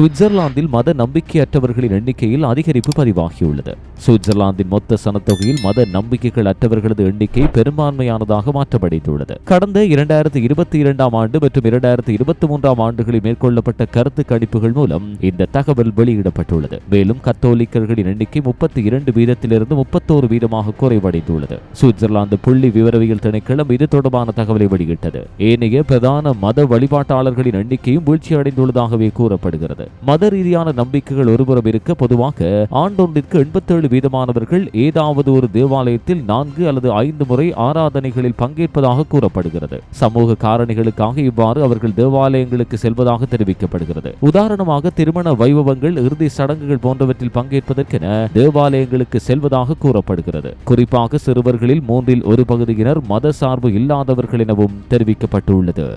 சுவிட்சர்லாந்தில் மத நம்பிக்கையற்றவர்களின் எண்ணிக்கையில் அதிகரிப்பு பதிவாகியுள்ளது. சுவிட்சர்லாந்தின் மொத்த சனத்தொகையில் மத நம்பிக்கைகள் அற்றவர்களது எண்ணிக்கை பெரும்பான்மையானதாக மாற்றமடைந்துள்ளது. கடந்த இரண்டாயிரத்தி இருபத்தி இரண்டாம் ஆண்டு மற்றும் இரண்டாயிரத்தி இருபத்தி மூன்றாம் ஆண்டுகளில் மேற்கொள்ளப்பட்ட கருத்து கணிப்புகள் மூலம் இந்த தகவல் வெளியிடப்பட்டுள்ளது. மேலும் கத்தோலிக்கர்களின் எண்ணிக்கை முப்பத்தி இரண்டு வீதத்திலிருந்து முப்பத்தோரு வீதமாக குறைவடைந்துள்ளது. சுவிட்சர்லாந்து புள்ளி விவரவியல் திணைக்களம் இது தொடர்பான தகவலை வெளியிட்டது. ஏனைய பிரதான மத வழிபாட்டாளர்களின் எண்ணிக்கையும் வீழ்ச்சியடைந்துள்ளதாகவே கூறப்படுகிறது. மத ரீதியான நம்பிக்கைகள் ஒருபுறம் இருக்க பொதுவாக ஆண்டொன்றிற்கு எண்பத்தேழு வீதமானவர்கள் ஏதாவது ஒரு தேவாலயத்தில் நான்கு அல்லது ஐந்து முறை ஆராதனைகளில் பங்கேற்பதாக கூறப்படுகிறது. சமூக காரணிகளுக்காக இவ்வாறு அவர்கள் தேவாலயங்களுக்கு செல்வதாக தெரிவிக்கப்படுகிறது. உதாரணமாக திருமண வைபவங்கள் இறுதி சடங்குகள் போன்றவற்றில் பங்கேற்பதற்கென தேவாலயங்களுக்கு செல்வதாக கூறப்படுகிறது. குறிப்பாக சிறுவர்களில் மூன்றில் ஒரு பகுதியினர் மத சார்பு இல்லாதவர்கள் எனவும் தெரிவிக்கப்பட்டுள்ளது.